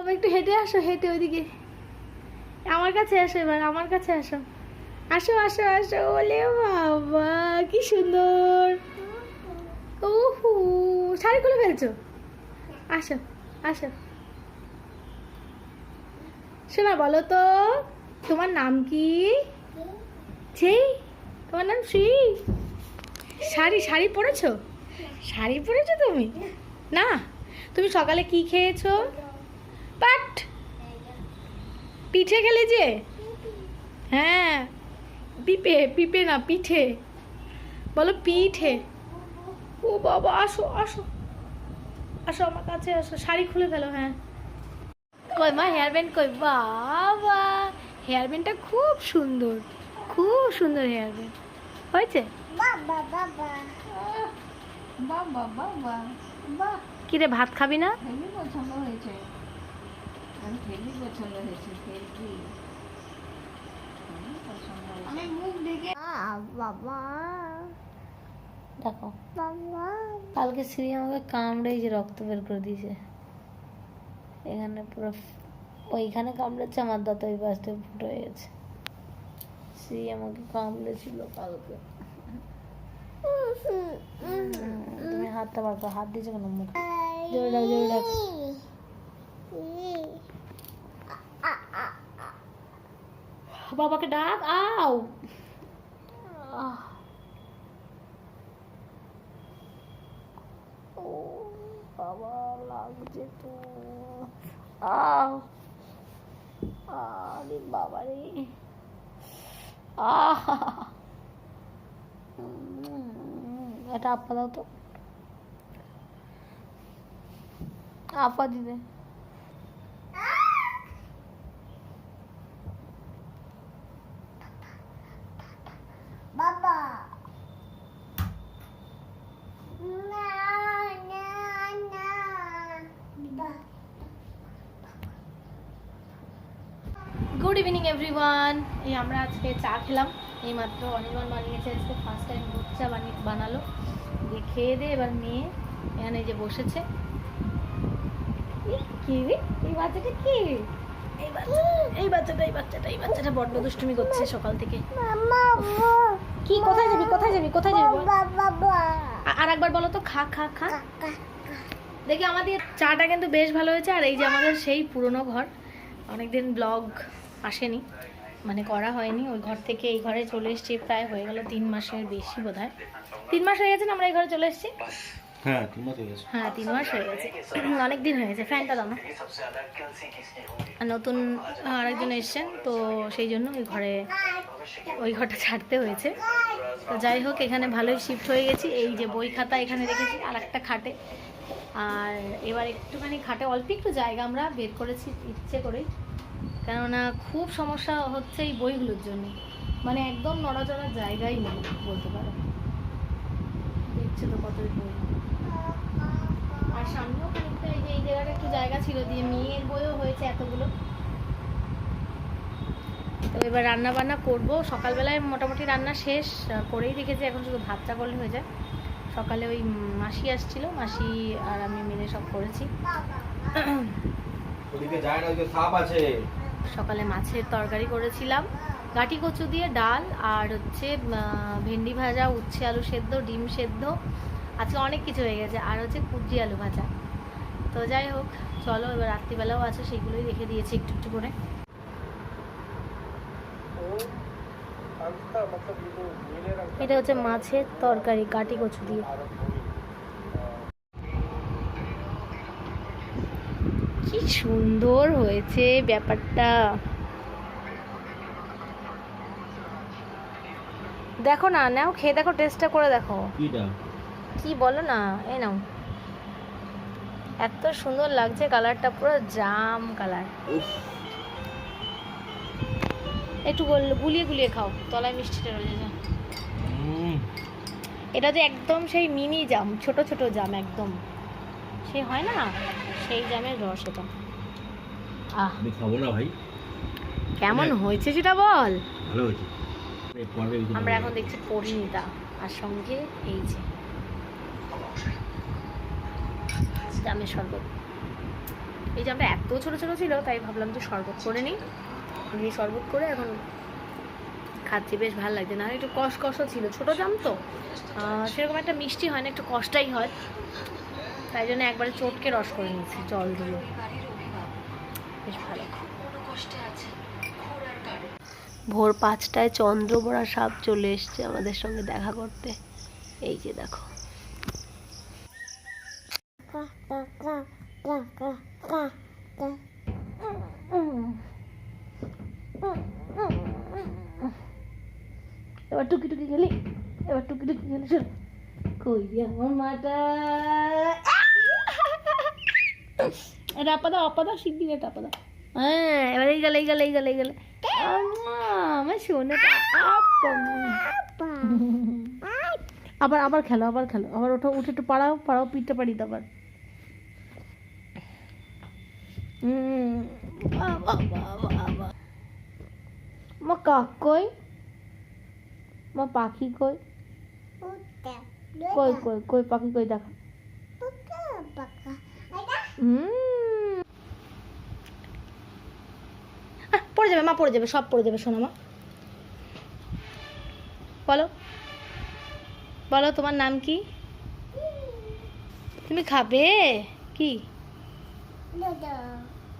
বাবা একটু হেঁটে আসো, হেঁটে ওইদিকে। আমার কাছে আসো এবার, আমার কাছে আসো। আসো আসো আসো, ওলে বাবা, কি সুন্দর। ওহু শাড়ি খুলে ফেলছো? আসো আসো। শোনা, বলো তো, তোমার নাম কি? সেই তোমার নাম শ্রী? শাড়ি শাড়ি পরেছো? শাড়ি পরেছো তুমি? না, তুমি সকালে কি খেয়েছো? পাট? পিঠে খেলে যে? হ্যাঁ। পিপে পিপে না পিঠে। বলো পিঠে। ও বাবা আসো আসো। আসো আমার কাছে আসো। শাড়ি খুলে ফেলো হ্যাঁ। কই মা হেয়ার ব্যান্ড কই? বাবা হেয়ার ব্যান্ডটা খুব সুন্দর। খুব সুন্দর হেয়ার ব্যান্ড হয়েছে? বাবা বাবা। বাবা বাবা বাহ কি রে ভাত খাবি না? হয়েছে। আমি হেভি পছন্দ হয়েছে হেভি হেভি পছন্দ হয়েছে আমি মুখ দেখে বাবা। দেখো। কালকে আমাকে কামড়ে যে রক্ত বের করে দিয়েছে। এখানে পুরো ওইখানে কামড়েছে আমার দাঁত ওই ফুটো হয়ে গেছে। শ্রী আমাকে কামড়েছিল কালকে। তুমি হাতটা বার করো হাত দিয়েছ কেন মুখ জোরে ডাক জোরে ডাক। বাবাকে ডাক, আও। বাবা, লাগছে তো। আহ। আরে বাবা রে। এটা আপা দাও তো। আপা দিবে বাবা না না না বা গুড ইভিনিং এভরিওয়ান এই আমরা আজকে চা খেলাম। এই মাত্র অনির্বাণ বানিয়েছে আজকে ফার্স্ট টাইম দুধ চা বানিয়ে বানালো। দিয়ে খেয়ে দিয়ে এবার মেয়ে এখানে যে বসেছে। কি এই বাচ্চাটা কি? এই বাচ্চাটা এই বাচ্চাটা এই বাচ্চাটা বড্ড দুষ্টুমি করছে সকাল থেকে। কি কোথায় যাবি কোথায় যাবি কোথায় যাবি আর একবার বলো তো খা খা খা। দেখি আমাদের চাটা কিন্তু বেশ ভালো হয়েছে আর এই যে আমাদের সেই পুরনো ঘর। অনেকদিন ব্লগ আসেনি। মানে করা হয়নি। ওই ঘর থেকে এই ঘরে চলে এসেছি প্রায় হয়ে গেল তিন মাসের বেশি বোধ হয় তিন মাস হয়ে গেছে না আমরা এই ঘরে চলে এসেছি? হ্যাঁ তিন মাস হয়ে গেছে। হ্যাঁ তিন মাস হয়ে গেছে। অনেক দিন হয়ে গেছে। ফ্যানটা আর নতুন আরেকজন এসছেন তো সেই জন্য ওই ঘরে ওই ঘরটা ছাড়তে হয়েছে। তো যাই হোক এখানে ভালোই শিফট হয়ে গেছি। এই যে বই খাতা এখানে রেখেছি আর একটা খাটে। আর এবার একটুখানি খাটে অল্প একটু জায়গা আমরা বের করেছি ইচ্ছে করেই। কেননা খুব সমস্যা হচ্ছে এই বইগুলোর জন্য। মানে একদম নড়াচড়ার জায়গাই নেই, বলতে পারো। দেখছ তো কত বই। আর সামনেও খানিকটা এই যে এই জায়গাটা একটু জায়গা ছিল দিয়ে মেয়ের বইও হয়েছে এতগুলো। তো এবার রান্না বান্না করব। সকালবেলায় মোটামুটি রান্না শেষ করেই রেখেছি, এখন শুধু ভাতটা করলে হয়ে যায়। সকালে ওই মাসি আসছিল, মাসি আর আমি মিলে সব করেছি। ওদিকে যায় না ওই যে সাপ আছে। সকালে মাছের তরকারি করেছিলাম। গাটি কচু দিয়ে ডাল আর হচ্ছে ভেন্ডি ভাজা উচ্ছে আলু সেদ্ধ ডিম সেদ্ধ। আজকে অনেক কিছু হয়ে গেছে আর হচ্ছে কুজি আলু ভাজা। তো যাই হোক চলো এবার রাত্রিবেলাও আছে সেইগুলোই রেখে দিয়েছি একটু একটু করে। এটা হচ্ছে মাছের তরকারি গাটি কচু দিয়ে। সুন্দর হয়েছে ব্যাপারটা। দেখো না নাও খেয়ে দেখো টেস্টটা করে দেখো। কি বলো না? এই নাও। এত সুন্দর লাগছে কালারটা পুরো জাম কালার একটু গল- গুলিয়ে গুলিয়ে খাও তলায় মিষ্টিটা রয়ে যায় এটা যে একদম সেই মিনি জাম ছোট ছোট জাম একদম। সে হয় না সেই জামের রস এটা। আহ। আমি খাব না ভাই। কেমন হয়েছে সেটা বল। ভালো হয়েছে। আমরা এখন দেখছি পরিণীতা আর সঙ্গে এই যে জামের শরবত। এই জামটা এত ছোট ছোট ছিল তাই ভাবলাম যে শরবত করে নিই। নিয়ে শরবত করে এখন খাচ্ছি বেশ ভালো লাগছে। না একটু কষ কষও ছিল। ছোট জাম তো। সেরকম একটা মিষ্টি হয় না একটু কষ্টাই হয়। তাই জন্য একবারে চটকে রস করে নিয়েছি জল দিয়ে বেশ ভালো। ভোর পাঁচটায় চন্দ্রবড়া সাপ চলে এসছে আমাদের সঙ্গে দেখা করতে। এই যে দেখো। এবার টুকি টুকি গেলি এবার টুকি টুকি গেলি কই আমার মাটা? এটা আপা দাও আপা এটা আপা হ্যাঁ এবার এই গেলে এই গেলে এই গেলে এই গেলে। আমার সোনাটা আবার আবার খেলো আবার খেলো। আবার ওঠো উঠে একটু পাড়াও পাড়াও পিঠটা পাড়ি দাও আবার। মা কাক কই? মা পাখি কই? কই কই কই পাখি কই দেখা। পড়ে যাবে মা পড়ে যাবে সব পড়ে যাবে শোনো মা। বলো। বলো তোমার নাম কি? তুমি খাবে? কি?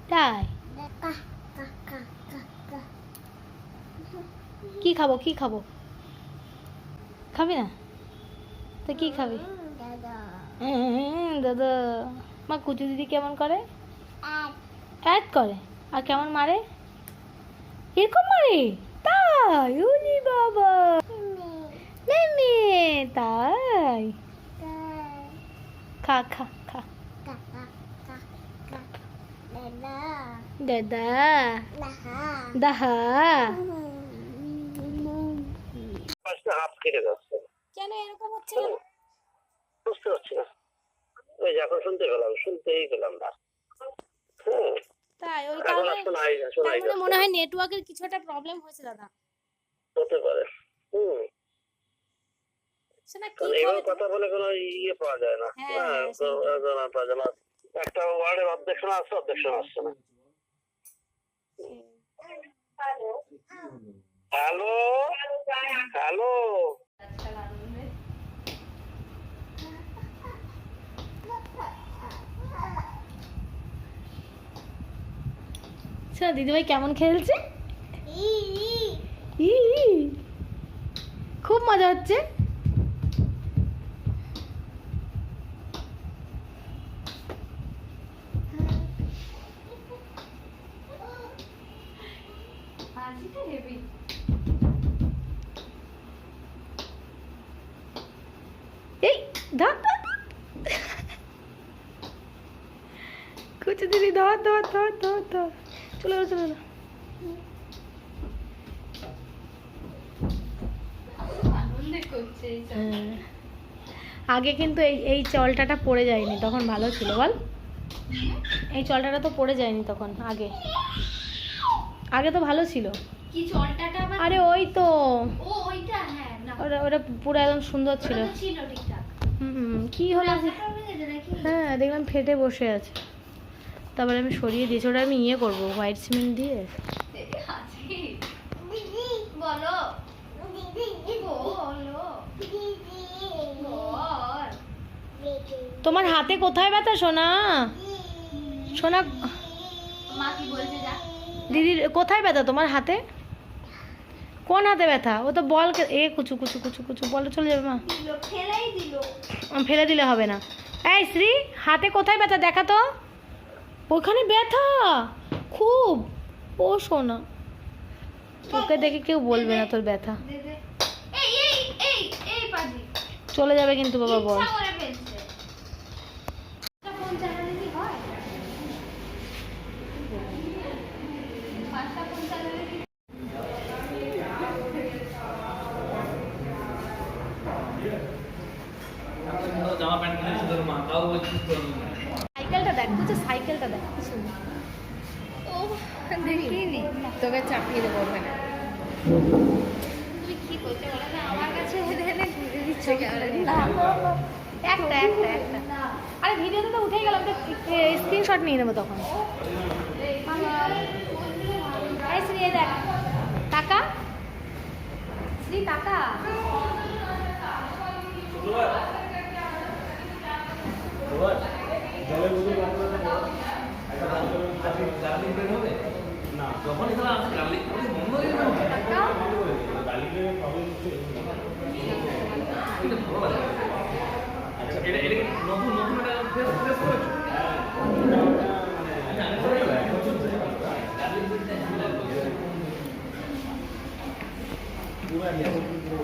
তাই? কা খাব কি খাব? খাবি না? তো কি খাবি? দাদা। দাদা। মা কুচু দিদি কেমন করে? আর এক করে। আর কেমন মারে? এরকম মারে? তাই উনি বাবা। মেমে। তাই। খা খা খা। দাদা। দাদা। দাহা। কেন এরকম হচ্ছে বুঝতে পারছি না। ওই যখন শুনতে পেলাম শুনতেই পেলাম না। হ্যাঁ। তাই ওই কারণে তার মানে হয় নেটওয়ার্কের কিছু একটা প্রবলেম হয়েছে দাদা হতে পারে। হুম। এইভাবে কথা বলে কোনো ইয়ে পাওয়া যায় না। হ্যাঁ, হ্যাঁ হ্যাঁ, পাওয়া যায় না একটা ওয়ার্ডের অর্ধেক শোনা আসছে অর্ধেক শোনা আসছে না। সেটা দিদিভাই কেমন খেলছে? খুব মজা হচ্ছে। এই ধর। কুচু দিদি ধর ধর ধর ধর ধর। চলে এলো চলে এলো হ্যাঁ। আগে কিন্তু এই এই চলটাটা পড়ে যায়নি তখন ভালো ছিল বল। এই চলটাটা তো পড়ে যায়নি তখন আগে। আগে তো ভালো ছিল। কি আরে ওই তো। ও ওইটা হ্যাঁ ওটা ওটা পুরো একদম সুন্দর ছিল। ওটা ছিল ঠিকঠাক। হুম কি হলো? হ্যাঁ দেখলাম ফেটে বসে আছে। তারপরে আমি সরিয়ে দিয়েছি ওটা আমি ইয়ে করব হোয়াইট সিমেন্ট দিয়ে। বলো। তোমার হাতে কোথায় ব্যথা সোনা? সোনা দিদির কোথায় ব্যথা তোমার হাতে? কোন হাতে ব্যথা? ও তো বল এ কুচু কুচু কুচু কুচু বলে চলে যাবে মা। ফেলে দিলে হবে না। এই শ্রী হাতে কোথায় ব্যথা? দেখা তো। ওখানে ব্যথা? খুব। ও, সোনা। তোকে দেখে কেউ বলবে না তোর ব্যথা। চলে যাবে কিন্তু বাবা বল। জামা প্যান্ট কিনেছি তোর মা, তাও বলছিস তোর মা। দেখিনি তোকে চাপিয়ে দেবো ওখানে। তুমি কি করতে বলো না আমার কাছে হেলে ঘুরে দিচ্ছে একটা একটা একটা। আরে ভিডিওতে তো উঠেই গেলাম তো স্ক্রিনশট নিয়ে নেব তখন। দেখ। টাকা শ্রী টাকা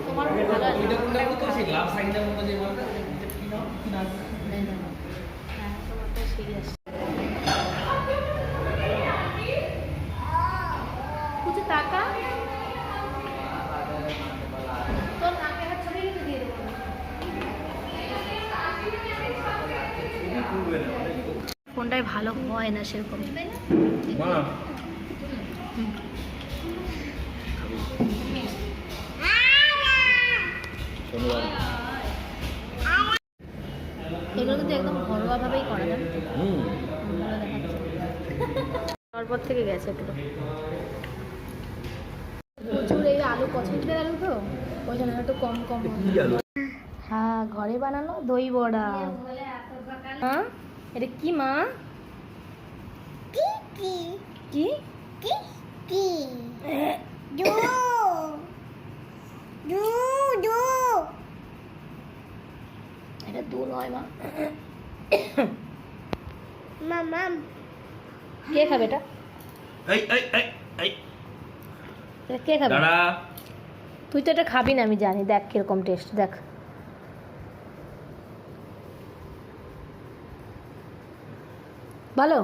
তোমার ভালো আছে ওইটা কোনটা কত সেই গ্লাভ সাইনটার মতো যে বলটা কি নাম কি নাম হ্যাঁ তোমারটা সিরিয়াস কিছু টাকা তোর নাকে হাত ছবি কিন্তু দিয়ে দেবো ফোনটাই ভালো হয় না সেরকম। এগুলো কিন্তু একদম ঘরোয়াভাবেই করা যায়। তারপর থেকে গেছে পুরো প্রচুর এই আলু পছন্দের আলু তো ওই জন্য একটু কম কম হ্যাঁ। ঘরে বানানো দই বড়া। হ্যাঁ এটা কি মা? কি? কি? কি? দু। দু দু। এটা দুধ হয় মা। মামা কে খাবে এটা? এই এই এই এই। এটা কে খাবে? দাঁড়া। তুই তো এটা খাবি না আমি জানি। দেখ কীরকম টেস্ট দেখ। ভালো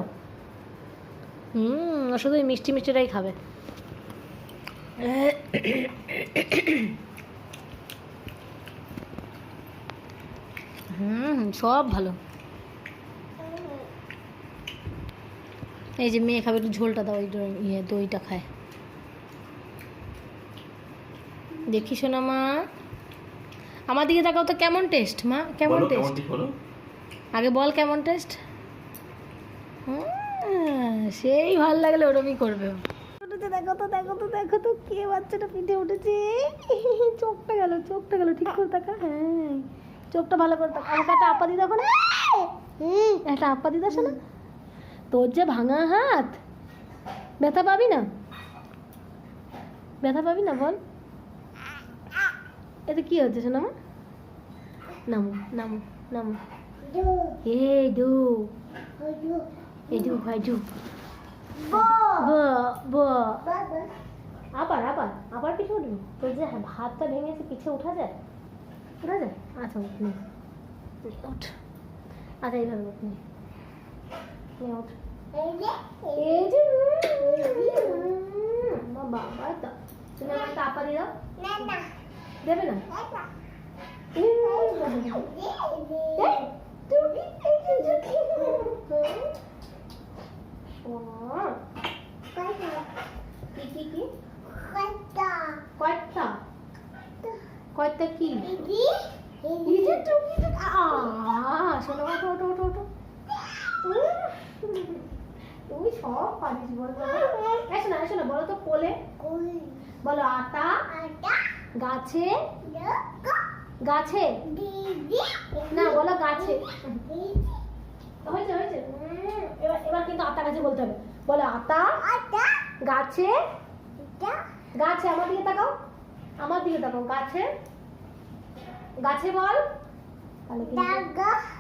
হুম ও শুধু মিষ্টি মিষ্টিটাই খাবে। হুম সব ভালো। এই যে মেয়ে খাবে একটু ঝোলটা দাও ওই ইয়ে দইটা খায়। দেখি শোনা মা। আমার দিকে তাকাও তো কেমন টেস্ট মা? কেমন টেস্ট? আগে বল কেমন টেস্ট? সেই ভালো লাগলে ওরমই করবে। দেখো তো দেখো তো দেখো তো, কে বাচ্চাটা পিঠে উঠেছে? চোখটা গেল চোখটা গেল, ঠিক করে তাকা হ্যাঁ। চোখটা ভালো করে তাকা। আমাকে একটা আপা দি দেখো না? হুম, একটা আপা দি দেখো না? তোর যে ভাঙা হাত, ব্যথা পাবি না? ব্যথা পাবি না, বল। এতে কি হচ্ছে শোনা আমার নামো নামো নামো। এ ডু এ ডু ভাই ব আবার আবার আবার পিছু উঠবি। তোর যে হাতটা ভেঙেছে পিছে উঠা যায়? উঠা যায়? আচ্ছা উঠ উঠ। আচ্ছা এইভাবে উঠ উঠ। এই যে বাবা তো। তুমি আমার একটা দিয়ে দাও। দেবে না? কি কি? কি কয়টা কয়টা কি এই যে টুকি টুকি আ শোনো ওঠো ওঠো ওঠো ওঠো। তুমি সব পারিস বলো এসো না এসো না বলো তো কোলে। বলো আটা। গাছে। গাছে? না বলো গাছে। হয়েছে হয়েছে। এবার এবার কিন্তু আটা গাছে বলতে হবে। বলো আতা গাছে গাছে আমার দিকে তাকাও। আমার দিকে তাকাও। গাছে গাছে বল।